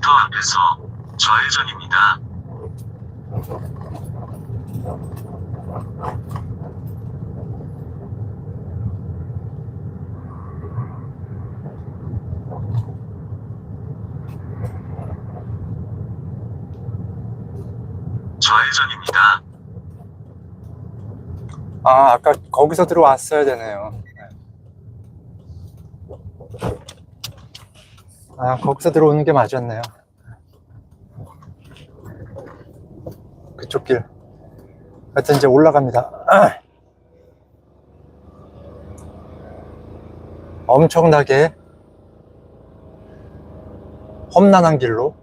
(200m) 앞에서 좌회전입니다. 좌회전입니다. 아, 아까 거기서 들어왔어야 되네요. 아, 거기서 들어오는 게 맞았네요. 그쪽 길. 하여튼 이제 올라갑니다. 엄청나게 험난한 길로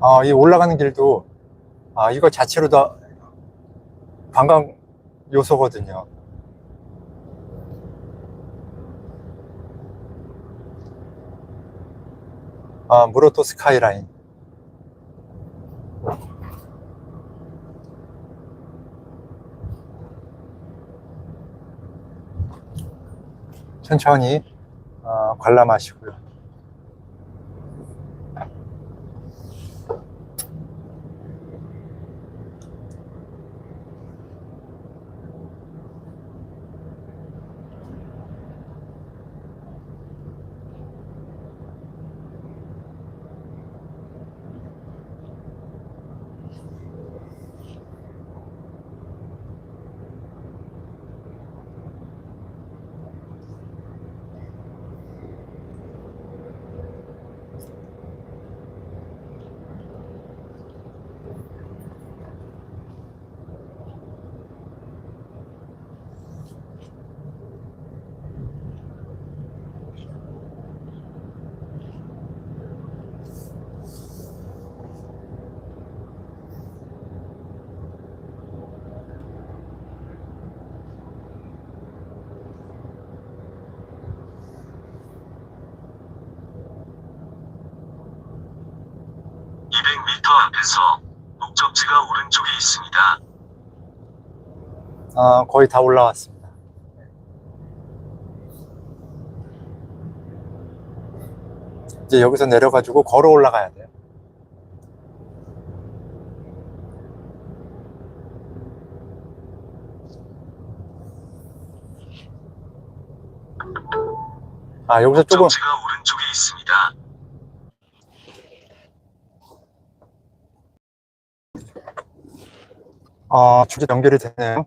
아, 이 올라가는 길도 아, 이거 자체로 다 관광 요소거든요. 아, 무로토 스카이라인. 천천히 어, 관람하시고요. (200m) 앞에서 목적지가 오른쪽에 있습니다. 아, 거의 다 올라왔습니다. 이제 여기서 내려가지고 걸어 올라가야 돼요. 아, 여기서 조금, 목적지가 오른쪽에 있습니다. 아, 주제 연결이 되네요.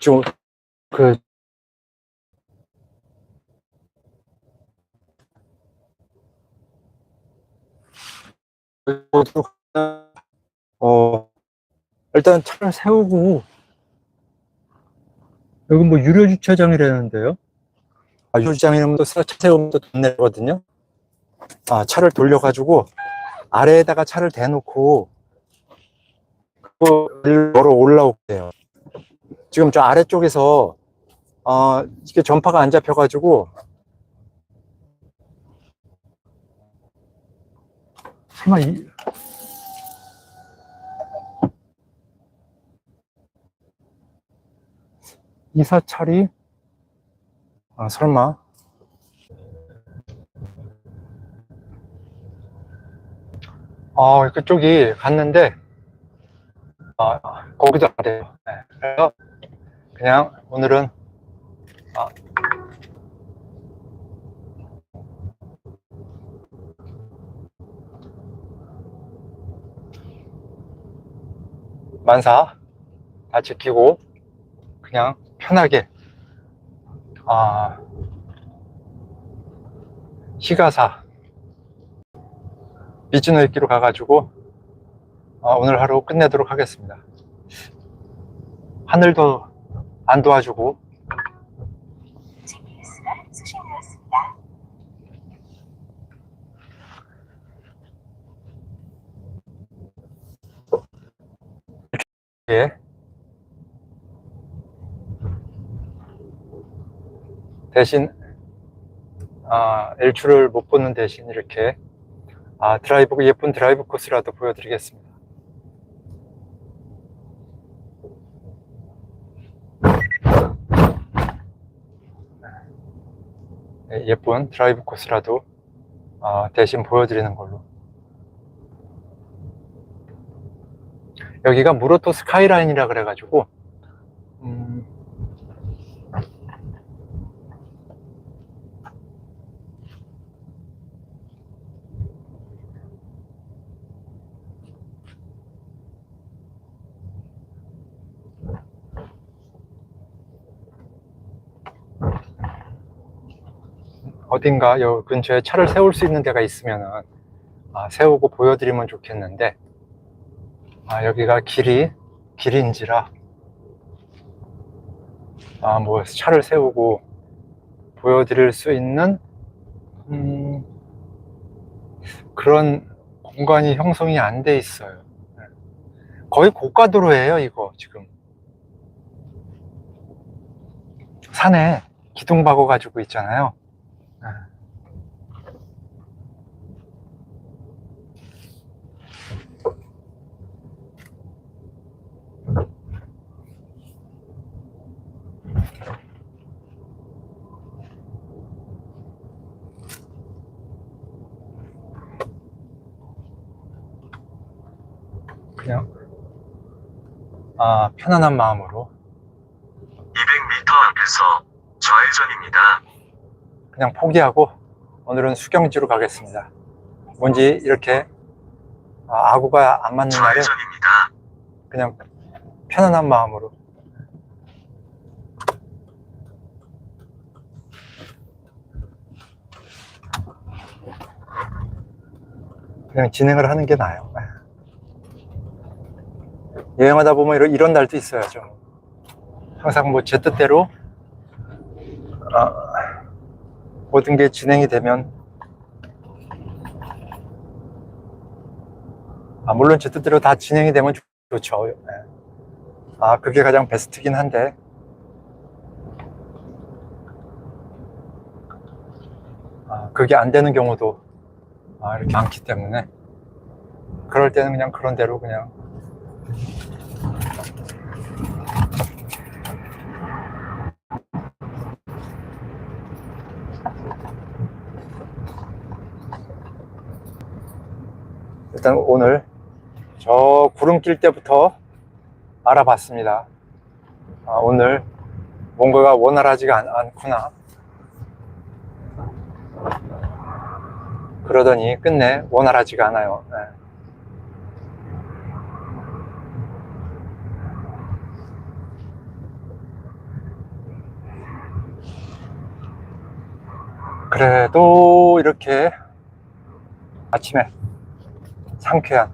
지금, 그, 어, 일단 차를 세우고, 여기 뭐 유료 주차장이라는데요? 아, 유료 주차장이면 또 차 세우면 또 돈 내거든요? 아, 차를 돌려가지고, 아래에다가 차를 대놓고 걸어 올라올게요. 지금 저 아래쪽에서 어 이게 전파가 안 잡혀가지고 설마 이 이사찰이 아 설마 어, 그쪽이 갔는데, 어, 거기도 안 돼요. 네, 그래서 그냥 오늘은, 아, 만사 다 지키고, 그냥 편하게, 아, 시가사, 미즈노駅로 가가지고 어, 오늘 하루 끝내도록 하겠습니다. 하늘도 안 도와주고 GPS가. 예. 대신 아, 일출을 못 보는 대신 이렇게 아, 드라이브 예쁜 드라이브 코스라도 보여드리겠습니다. 네, 예쁜 드라이브 코스라도 아, 대신 보여드리는 걸로. 여기가 무로토 스카이라인이라 그래가지고 음, 어딘가 여 근처에 차를 세울 수 있는 데가 있으면은 아, 세우고 보여드리면 좋겠는데 아, 여기가 길이 길인지라 아, 뭐 차를 세우고 보여드릴 수 있는 음, 그런 공간이 형성이 안 돼 있어요. 네. 거의 고가도로예요, 이거 지금. 산에 기둥 박아 가지고 있잖아요. 그냥 아, 편안한 마음으로 200m 앞에서 좌회전입니다. 그냥 포기하고 오늘은 수경지로 가겠습니다. 뭔지 이렇게 아, 아구가 안 맞는 날에 좌회전입니다. 그냥 편안한 마음으로 그냥 진행을 하는 게 나아요. 여행하다 보면 이런, 이런 날도 있어야죠. 항상 뭐 제 뜻대로 아, 모든 게 진행이 되면 아, 물론 제 뜻대로 다 진행이 되면 좋- 좋죠. 예. 아, 그게 가장 베스트긴 한데. 아, 그게 안 되는 경우도 아, 이렇게 많기 때문에. 그럴 때는 그냥 그런 대로 그냥. 일단 오늘 저 구름길 때부터 알아봤습니다. 아, 오늘 뭔가가 원활하지가 않, 않구나. 그러더니 끝내 원활하지가 않아요. 네. 그래도 이렇게 아침에 상쾌한.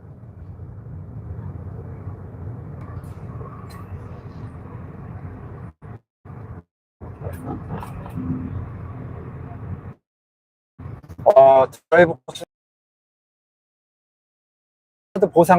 어, 드라이브 코스 보상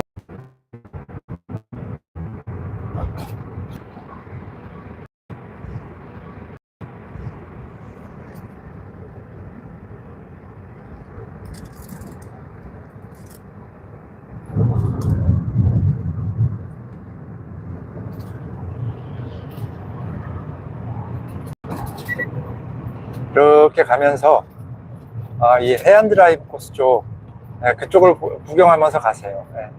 이렇게 가면서 아, 이 해안 드라이브 코스 쪽 네, 그쪽을 구- 구경하면서 가세요. 네.